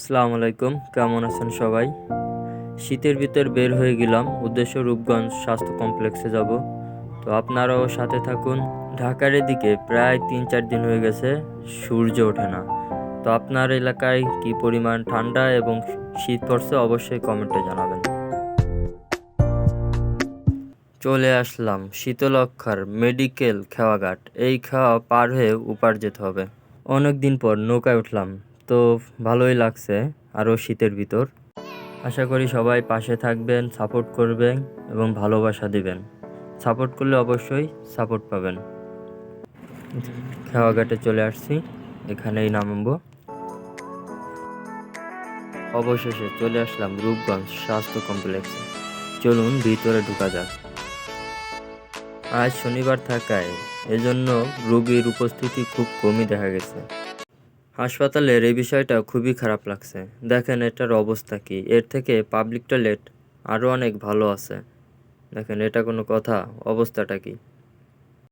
আসসালামু আলাইকুম, কেমন আছেন সবাই? শীতের ভিতর বের হয়ে গেলাম, উদ্দেশ্য রূপগঞ্জ স্বাস্থ্য কমপ্লেক্সে যাব। তো আপনারাও সাথে থাকুন। ঢাকার এদিকে প্রায় তিন চার দিন হয়ে গেছে, সূর্য ওঠে না। তো আপনার এলাকায় কি পরিমাণ ঠান্ডা এবং শীত পড়ছে অবশ্যই কমেন্টে জানাবেন। চলে আসলাম শীতলক্ষার মেডিকেল খেওয়াঘাট। এই খাওয়া পার হয়ে উপার যেতে হবে। অনেক দিন পর নৌকায় উঠলাম। তো ভালোই লাগছে আরও শীতের ভিতর। আশা করি সবাই পাশে থাকবেন সাপোর্ট করবেন এবং ভালোবাসা দিবেন। সাপোর্ট করলে অবশ্যই সাপোর্ট পাবেন। খেওয়াঘাটে চলে আসছি, এখানেই নামবো। অবশেষে চলে আসলাম রূপগঞ্জ স্বাস্থ্য কমপ্লেক্সে চলুন ভিতরে ঢুকা যাক। আজ শনিবার থাকায় এজন্য রোগীর উপস্থিতি খুব কমই দেখা গেছে। হাসপাতালের এই বিষয়টা খুবই খারাপ লাগছে। দেখেন এটার অবস্থা কি? এর থেকে পাবলিক টয়লেট আরও অনেক ভালো আছে। দেখেন এটা কোনো কথা, অবস্থাটা কি?